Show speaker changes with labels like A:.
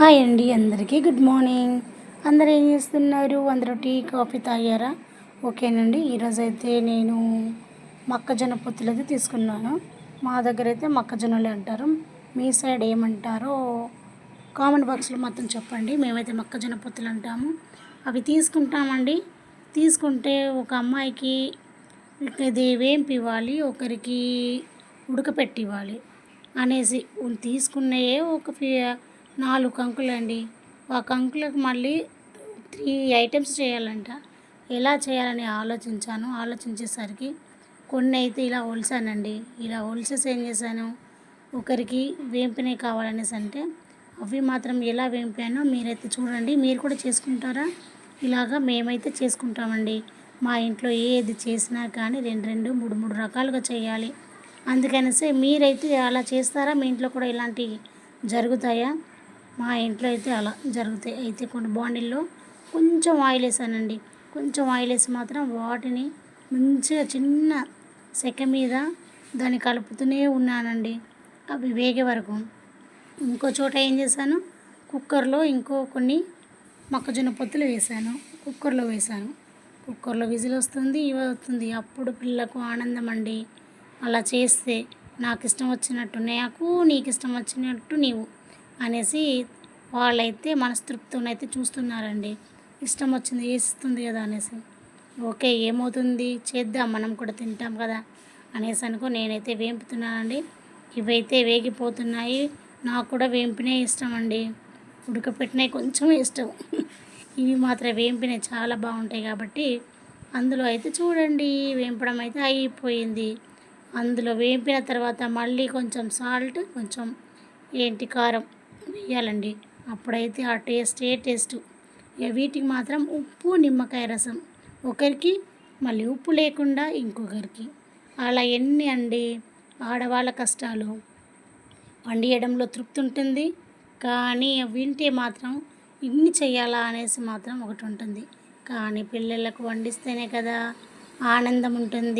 A: Hi అండి అందరికీ good morning. అందరూ ఏం చేస్తున్నారు? అందరూ టీ కాఫీ తాగారా? ఓకేనండి ఈరోజు అయితే నేను మొక్కజొన్న పొత్తులు అయితే తీసుకున్నాను. మా దగ్గర అయితే మొక్కజొన్నలు అంటారు. మీ సైడ్ ఏమంటారో కామెంట్ బాక్స్లో మొత్తం చెప్పండి. మేమైతే మొక్కజొన్న పొత్తులు అంటాము. అవి తీసుకుంటామండి. తీసుకుంటే ఒక అమ్మాయికి ఇది వేంపి ఇవ్వాలి ఒకరికి ఉడకపెట్టి ఇవ్వాలి అనేసి తీసుకున్నయే ఒక ఫి నాలుగు కంకులండి. ఆ కంకులకు మళ్ళీ త్రీ ఐటమ్స్ చేయాలంట. ఎలా చేయాలని ఆలోచించాను. ఆలోచించేసరికి కొన్ని అయితే ఇలా ఒలిసానండి. ఇలా ఒలిసేసి ఏం చేశాను? ఒకరికి వేంపినవి కావాలనేసి అంటే అవి మాత్రం ఎలా వేంపానో మీరైతే చూడండి. మీరు కూడా చేసుకుంటారా? ఇలాగా మేమైతే చేసుకుంటామండి. మా ఇంట్లో ఏది చేసినా కానీ రెండు రెండు మూడు మూడు రకాలుగా చేయాలి. అందుకనేసి మీరైతే అలా చేస్తారా? మీ ఇంట్లో కూడా ఇలాంటివి జరుగుతాయా? మా ఇంట్లో అయితే అలా జరుగుతాయి. అయితే కొన్ని బాండిల్లో కొంచెం ఆయిల్ వేసానండి. కొంచెం ఆయిల్ వేసి మాత్రం వాటిని మంచిగా చిన్న సెక మీద దాన్ని కలుపుతూనే ఉన్నానండి. అవి వేగే వరకు. ఇంకో చోట ఏం చేశాను? కుక్కర్లో ఇంకో కొన్ని మొక్కజొన్న పొత్తులు వేసాను కుక్కర్లో వేసాను కుక్కర్లో విజిల్ వస్తుంది ఇవి వస్తుంది. అప్పుడు పిల్లకు ఆనందం అండి. అలా చేస్తే నాకు ఇష్టం వచ్చినట్టు నాకు నీకు ఇష్టం వచ్చినట్టు నీవు. అనేసి వాళ్ళైతే మనస్తృప్తితోనైతే చూస్తున్నారండి. ఇష్టం వచ్చింది వేస్తుంది కదా అనేసి. ఓకే ఏమవుతుంది? చేద్దాం మనం కూడా తింటాం కదా అనేసి అనుకో నేనైతే వేంపుతున్నానండి. ఇవైతే వేగిపోతున్నాయి. నాకు కూడా వేంపినే ఇష్టం అండి. ఉడకపెట్టినవి కొంచెం ఇష్టం. ఇవి మాత్రం వేంపినవి చాలా బాగుంటాయి కాబట్టి అందులో అయితే చూడండి వేంపడం అయితే అయిపోయింది. అందులో వేపిన తర్వాత మళ్ళీ కొంచెం సాల్ట్ కొంచెం ఏంటి కారం వేయాలండి. అప్పుడైతే ఆ టేస్టే ఏ టేస్ట్ వీటికి మాత్రం ఉప్పు నిమ్మకాయ రసం. ఒకరికి మళ్ళీ ఉప్పు లేకుండా ఇంకొకరికి. అలా ఎన్ని అండి? ఆడవాళ్ళ కష్టాలు. వండియడంలో తృప్తి ఉంటుంది. కానీ వింటే మాత్రం ఇన్ని చేయాలా అనేసి మాత్రం ఒకటి ఉంటుంది. కానీ పిల్లలకు వండిస్తేనే కదా ఆనందం ఉంటుంది.